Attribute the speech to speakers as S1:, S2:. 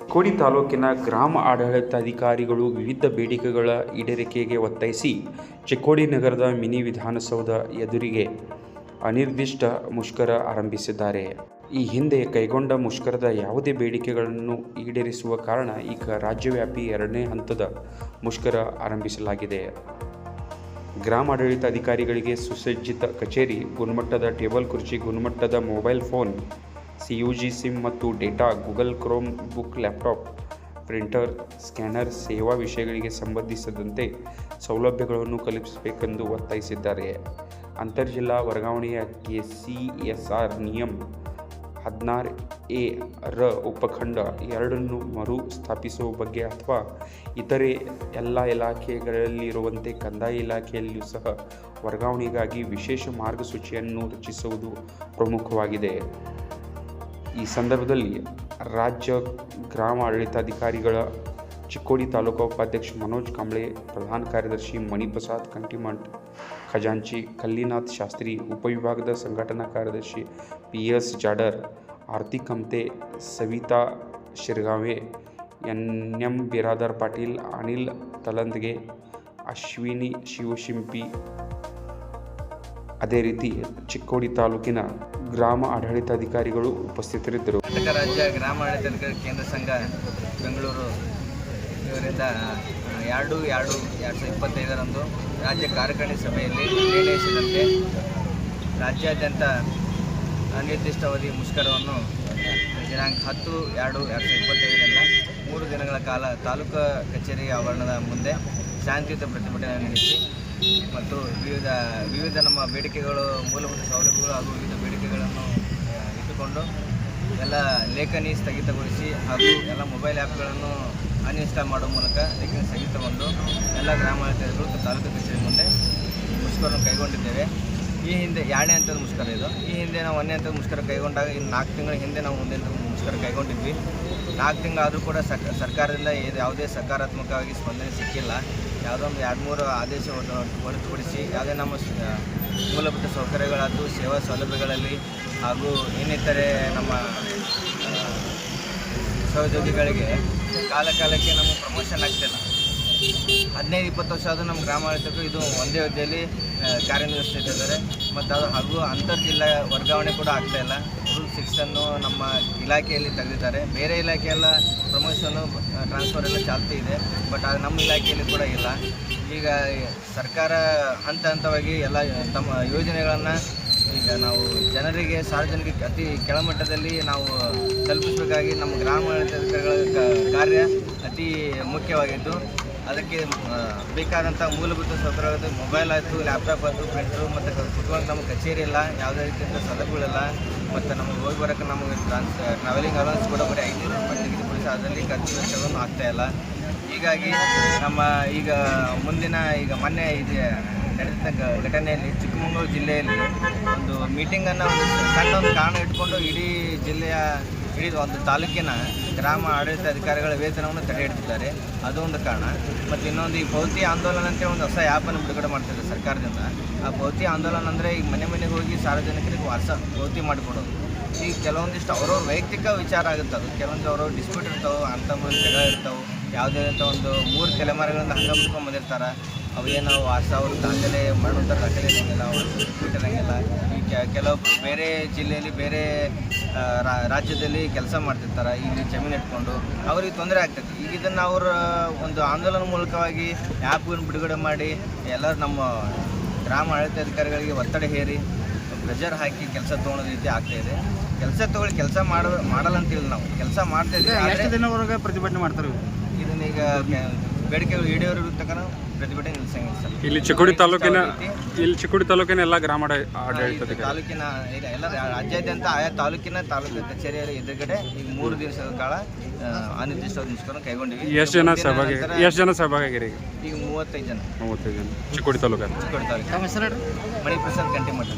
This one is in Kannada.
S1: ಚಿಕ್ಕೋಡಿ ತಾಲೂಕಿನ ಗ್ರಾಮ ಆಡಳಿತಾಧಿಕಾರಿಗಳು ವಿವಿಧ ಬೇಡಿಕೆಗಳ ಈಡೇರಿಕೆಗೆ ಒತ್ತಾಯಿಸಿ ಚಿಕ್ಕೋಡಿ ನಗರದ ಮಿನಿ ವಿಧಾನಸೌಧ ಎದುರಿಗೆ ಅನಿರ್ದಿಷ್ಟ ಮುಷ್ಕರ ಆರಂಭಿಸಿದ್ದಾರೆ. ಈ ಹಿಂದೆ ಕೈಗೊಂಡ ಮುಷ್ಕರದ ಯಾವುದೇ ಬೇಡಿಕೆಗಳನ್ನು ಈಡೇರಿಸುವ ಕಾರಣ ಈಗ ರಾಜ್ಯವ್ಯಾಪಿ ಎರಡನೇ ಹಂತದ ಮುಷ್ಕರ ಆರಂಭಿಸಲಾಗಿದೆ. ಗ್ರಾಮಾಡಳಿತ ಅಧಿಕಾರಿಗಳಿಗೆ ಸುಸಜ್ಜಿತ ಕಚೇರಿ, ಗುಣಮಟ್ಟದ ಟೇಬಲ್ ಕುರ್ಚಿ, ಗುಣಮಟ್ಟದ ಮೊಬೈಲ್ ಫೋನ್ ಸಿಯುಜಿ ಸಿಮ್ ಮತ್ತು data Google Chromebook laptop printer scanner ಸೇವಾ ವಿಷಯಗಳಿಗೆ ಸಂಬಂಧಿಸಿದಂತೆ ಸೌಲಭ್ಯಗಳನ್ನು ಕಲ್ಪಿಸಬೇಕೆಂದು ಒತ್ತಾಯಿಸಿದ್ದಾರೆ. ಅಂತರ್ಜಿಲ್ಲಾ ವರ್ಗಾವಣೆಯ ಕೆ ಸಿ ಎಸ್ ಆರ್ ನಿಯಮ ಹದಿನಾರು ಎ ರ ಉಪಖಂಡ ಎರಡನ್ನು ಮರು ಸ್ಥಾಪಿಸುವ ಬಗ್ಗೆ ಅಥವಾ ಇತರೆ ಎಲ್ಲ ಇಲಾಖೆಗಳಲ್ಲಿರುವಂತೆ ಕಂದಾಯ ಇಲಾಖೆಯಲ್ಲಿಯೂ ಸಹ ವರ್ಗಾವಣೆಗಾಗಿ ವಿಶೇಷ ಮಾರ್ಗಸೂಚಿಯನ್ನು ರಚಿಸುವುದು ಪ್ರಮುಖವಾಗಿದೆ. ಈ ಸಂದರ್ಭದಲ್ಲಿ ರಾಜ್ಯ ಗ್ರಾಮ ಆಡಳಿತಾಧಿಕಾರಿಗಳ ಚಿಕ್ಕೋಡಿ ತಾಲೂಕು ಉಪಾಧ್ಯಕ್ಷ ಮನೋಜ್ ಕಾಂಬ್ಳೆ, ಪ್ರಧಾನ ಕಾರ್ಯದರ್ಶಿ ಮಣಿಪ್ರಸಾದ್, ಕಂಟಿಮಠ್ ಖಜಾಂಚಿ, ಕಲ್ಲಿನಾಥ್ ಶಾಸ್ತ್ರಿ, ಉಪವಿಭಾಗದ ಸಂಘಟನಾ ಕಾರ್ಯದರ್ಶಿ P S Jadar, Aarti Kamte Savita Shirgave N M Biradar Patil, Anil Talandge, Ashwini Shivashimpi. ಅದೇ ರೀತಿ ಚಿಕ್ಕೋಡಿ ತಾಲೂಕಿನ ಗ್ರಾಮ ಆಡಳಿತಾಧಿಕಾರಿಗಳು ಉಪಸ್ಥಿತರಿದ್ದರು.
S2: ಕರ್ನಾಟಕ ರಾಜ್ಯ ಗ್ರಾಮ ಆಡಳಿತ ಕೇಂದ್ರ ಸಂಘ ಬೆಂಗಳೂರು ಇವರಿಂದ ಎರಡು ಎರಡು ಎರಡು ಸಾವಿರದ ಇಪ್ಪತ್ತೈದರಂದು ರಾಜ್ಯ ಕಾರ್ಯಕಾರಿಣಿ ಸಭೆಯಲ್ಲಿ ನಿರ್ಣಯಿಸಿದಂತೆ ರಾಜ್ಯಾದ್ಯಂತ ಅನಿರ್ದಿಷ್ಟಾವಧಿ ಮುಷ್ಕರವನ್ನು ದಿನಾಂಕ ಹತ್ತು, ಎರಡು ಎರಡು ಸಾವಿರದ ಇಪ್ಪತ್ತೈದರಿಂದ ಮೂರು ದಿನಗಳ ಕಾಲ ತಾಲೂಕು ಕಚೇರಿ ಆವರಣದ ಮುಂದೆ ಶಾಂತಿಯುತ ಪ್ರತಿಭಟನೆ ನಡೆಸಿ ಮತ್ತು ವಿವಿಧ ವಿವಿಧ ನಮ್ಮ ಬೇಡಿಕೆಗಳು, ಮೂಲಭೂತ ಸೌಲಭ್ಯಗಳು ಹಾಗೂ ವಿವಿಧ ಬೇಡಿಕೆಗಳನ್ನು ಇಟ್ಟುಕೊಂಡು ಎಲ್ಲ ಲೇಖನಿ ಸ್ಥಗಿತಗೊಳಿಸಿ ಹಾಗೂ ಎಲ್ಲ ಮೊಬೈಲ್ ಆ್ಯಪ್ಗಳನ್ನು ಅನ್ಇನ್ಸ್ಟಾಲ್ ಮಾಡುವ ಮೂಲಕ ಲೇಖನಿ ಸ್ಥಗಿತಗೊಂಡು ಎಲ್ಲ ಗ್ರಾಮಾಡಳಿತಗಳು ತಾಲೂಕು ಕಚೇರಿ ಮುಂದೆ ಮುಷ್ಕರನ್ನು ಕೈಗೊಂಡಿದ್ದೇವೆ. ಈ ಹಿಂದೆ ಎರಡನೇ ಹಂತದ ಮುಷ್ಕರ ಇದು. ಈ ಹಿಂದೆ ನಾವು ಒಂದನೇ ಹಂತದ ಮುಷ್ಕರ ಕೈಗೊಂಡಾಗ ಇನ್ನು ನಾಲ್ಕು ತಿಂಗಳ ಹಿಂದೆ ನಾವು ಮುಂದೆ ಮುಷ್ಕರ ಕೈಗೊಂಡಿದ್ವಿ. ನಾಲ್ಕು ತಿಂಗಳಾದರೂ ಕೂಡ ಸರ್ಕಾರದಿಂದ ಇದು ಯಾವುದೇ ಸಕಾರಾತ್ಮಕವಾಗಿ ಸ್ಪಂದನೆ ಸಿಕ್ಕಿಲ್ಲ. ಯಾವುದೋ ಒಂದು ಎರಡು ಮೂರು ಆದೇಶ ಹೊರ- ಹೊರತುಪಡಿಸಿ ಯಾವುದೇ ನಮ್ಮ ಮೂಲಭೂತ ಸೌಕರ್ಯಗಳಾದ್ದು ಸೇವಾ ಸೌಲಭ್ಯಗಳಲ್ಲಿ ಹಾಗೂ ಇನ್ನಿತರೆ ನಮ್ಮ ಸಹೋದ್ಯೋಗಿಗಳಿಗೆ ಕಾಲ ಕಾಲಕ್ಕೆ ನಮ್ಮ ಪ್ರಮೋಷನ್ ಆಗ್ತಿಲ್ಲ. ಹದಿನೈದು, ಇಪ್ಪತ್ತು ವರ್ಷ ಆದರೂ ನಮ್ಮ ಗ್ರಾಮಾಡಳಿತಕ್ಕೂ ಇದು ಒಂದೇ ಹುದ್ದೆಯಲ್ಲಿ ಕಾರ್ಯನಿರ್ವಹಿಸ್ತಿದ್ದಾರೆ. ಮತ್ತು ಅದು ಹಾಗೂ ಅಂತರ್ ಜಿಲ್ಲಾ ವರ್ಗಾವಣೆ ಕೂಡ ಆಗ್ತಾ ಇಲ್ಲ. ರೂಲ್ ಸಿಕ್ಸನ್ನು ನಮ್ಮ ಇಲಾಖೆಯಲ್ಲಿ ತೆಗೆದಿದ್ದಾರೆ. ಬೇರೆ ಇಲಾಖೆಯೆಲ್ಲ ಪ್ರಮೋಷನ್ನು ಟ್ರಾನ್ಸ್ಫರ್ ಎಲ್ಲ ಚಾಲ್ತಿ ಇದೆ. ಬಟ್ ಅದು ನಮ್ಮ ಇಲಾಖೆಯಲ್ಲಿ ಕೂಡ ಇಲ್ಲ. ಈಗ ಸರ್ಕಾರ ಹಂತ ಹಂತವಾಗಿ ಎಲ್ಲ ತಮ್ಮ ಯೋಜನೆಗಳನ್ನು ಈಗ ನಾವು ಜನರಿಗೆ, ಸಾರ್ವಜನಿಕ ಅತಿ ಕೆಳಮಟ್ಟದಲ್ಲಿ ನಾವು ತಲುಪಿಸಬೇಕಾಗಿ ನಮ್ಮ ಗ್ರಾಮ ಕಾರ್ಯ ಅತಿ ಮುಖ್ಯವಾಗಿದ್ದು ಅದಕ್ಕೆ ಬೇಕಾದಂಥ ಮೂಲಭೂತ ಸೌಕರ್ಯಗಳು ಮೊಬೈಲ್ ಆಯಿತು ಲ್ಯಾಪ್ಟಾಪ್ ಆಯಿತು ಪ್ರಿಂಟ್ರು ಮತ್ತು ಕುತ್ಕೊಂಡು ನಮ್ಮ ಕಚೇರಿ ಇಲ್ಲ ಯಾವುದೇ ರೀತಿಯಿಂದ ಸೌಲಭ್ಯಗಳಿಲ್ಲ ಮತ್ತು ನಮಗೆ ಹೋಗಿ ಬರೋಕ್ಕೆ ನಮಗೆ ಟ್ರಾನ್ಸ್ ಟ್ರಾವೆಲಿಂಗ್ ಅಲೌನ್ಸ್ ಕೂಡ ಬರೀ ಐನೂರು ರೂಪಾಯಿ ಅದರಲ್ಲಿ ಖರ್ಚು ವೆಚ್ಚಗಳನ್ನು ಆಗ್ತಾಯಿಲ್ಲ ಹೀಗಾಗಿ ನಮ್ಮ ಈಗ ಮುಂದಿನ, ಈಗ ಮೊನ್ನೆ ಇದೆ ನಡೆದ ಘಟನೆಯಲ್ಲಿ ಚಿಕ್ಕಮಗಳೂರು ಜಿಲ್ಲೆಯಲ್ಲಿ ಒಂದು ಮೀಟಿಂಗನ್ನು ಒಂದು ಸಣ್ಣ ಒಂದು ಕಾರಣ ಇಟ್ಕೊಂಡು ಇಡೀ ಜಿಲ್ಲೆಯ ಇಡೀ ಒಂದು ತಾಲೂಕಿನ ಗ್ರಾಮ ಆಡಳಿತ ಅಧಿಕಾರಿಗಳ ವೇತನವನ್ನು ತಡೆ ಹಿಡಿದಿದ್ದಾರೆ. ಅದು ಒಂದು ಕಾರಣ. ಮತ್ತು ಇನ್ನೊಂದು ಈ ಭೌತಿ ಆಂದೋಲನ ಅಂತೇಳಿ ಒಂದು ಹೊಸ ಆ್ಯಪನ್ನು ಬಿಡುಗಡೆ ಮಾಡ್ತಿದೆ ಸರ್ಕಾರದಿಂದ. ಆ ಭೌತಿ ಆಂದೋಲನ ಅಂದರೆ ಈಗ ಮನೆ ಮನೆಗೆ ಹೋಗಿ ಸಾರ್ವಜನಿಕರಿಗೆ ವಾಸ ಭೌತಿ ಮಾಡಿಕೊಡೋದು. ಈಗ ಕೆಲವೊಂದಿಷ್ಟು ಅವ್ರವ್ರ ವೈಯಕ್ತಿಕ ವಿಚಾರ ಆಗುತ್ತೆ ಅದು. ಕೆಲವೊಂದು ಅವ್ರವ್ರ ಡಿಸ್ಪ್ಯೂಟ್ ಇರ್ತಾವೆ ಜಗಳ ಇರ್ತಾವೆ ಯಾವುದೇ ಅಂತ ಒಂದು ಮೂರು ತಲೆಮಾರುಗಳಿಂದ ಹಂಗೆ ಬಿಟ್ಕೊಂಡು ಬಂದಿರ್ತಾರೆ. ಅವೇನು ವಾಸ ಅವರು ದಾಖಲೆ ಮಾಡುವಂಥ ದಾಖಲೆ ಇರೋಂಗಿಲ್ಲ ಅವರು ಬಿಟ್ಟಿರೋಂಗಿಲ್ಲ ಈ ಕೆ- ಕೆಲವೊಬ್ರು ಬೇರೆ ಜಿಲ್ಲೆಯಲ್ಲಿ ಬೇರೆ ರಾಜ್ಯದಲ್ಲಿ ಕೆಲಸ ಮಾಡ್ತಿರ್ತಾರೆ ಇಲ್ಲಿ ಜಮೀನು ಇಟ್ಕೊಂಡು. ಅವ್ರಿಗೆ ತೊಂದರೆ ಆಗ್ತೈತಿ. ಈಗ ಇದನ್ನು ಅವ್ರ ಒಂದು ಆಂದೋಲನ ಮೂಲಕವಾಗಿ ಆ್ಯಪ್ಗಳನ್ನು ಬಿಡುಗಡೆ ಮಾಡಿ ಎಲ್ಲರೂ ನಮ್ಮ ಗ್ರಾಮ ಆಡಳಿತಾಧಿಕಾರಿಗಳಿಗೆ ಒತ್ತಡ ಹೇರಿ ಪ್ರೆಷರ್ ಹಾಕಿ ಕೆಲಸ ತೊಗೊಳೋದು ರೀತಿ ಆಗ್ತಾ ಇದೆ. ಕೆಲಸ ತಗೊಳ್ಳಿ ಕೆಲಸ ಮಾಡೋ ಮಾಡಲ್ಲ ಅಂತಿಲ್ಲ ನಾವು. ಕೆಲಸ ಮಾಡ್ತಾ ಇದ್ದೀವಿ
S3: ಪ್ರತಿಭಟನೆ ಮಾಡ್ತಾರೆ
S2: ಕೆ- ಬೇಡಿಕೆಗಳು ಈಡೇರೋ ತನಕ ಪ್ರತಿಭಟನೆ ನಿಲ್ಸಂಗಿಲ್ಲ ಸರ್.
S1: ಇಲ್ಲಿ ಚಿಕ್ಕೋಡಿ ತಾಲೂಕಿನ ಇಲ್ಲಿ ಚಿಕ್ಕೋಡಿ ತಾಲೂಕಿನ ಎಲ್ಲ ಗ್ರಾಮ ಆಡಳಿತ
S2: ತಾಲೂಕಿನ ಈಗ ಎಲ್ಲ ರಾಜ್ಯಾದ್ಯಂತ ಆಯಾ ತಾಲೂಕಿನ ತಾಲೂಕು ಕಚೇರಿಯ ಎದುರುಗಡೆ ಈಗ ಮೂರು ದಿವಸದ ಕಾಲ ಅನಿರ್ದಿಷ್ಟ ಕೈಗೊಂಡಿವೆ ಕೈಗೊಂಡಿವಿ.
S1: ಎಷ್ಟು ಜನ ಸಹಭಾಗಿ ಎಷ್ಟು ಜನ ಸಹಭಾಗಿರಿ ಈಗ?
S2: ಈಗ ಮೂವತ್ತೈದು ಜನ.
S1: ಮೂವತ್ತೈದು ಜನ. ಚಿಕ್ಕೋಡಿ ತಾಲೂಕು
S2: ಚಿಕ್ಕೋಡಿ ತಾಲೂಕು.
S3: ಮಣಿಪ್ರಸಾದ್ ಗಂಟೆ ಹೇಳ್ರಿ?
S2: ಮಣಿಪ್ರಸಾದ್ ಕಂಟಿಮಠ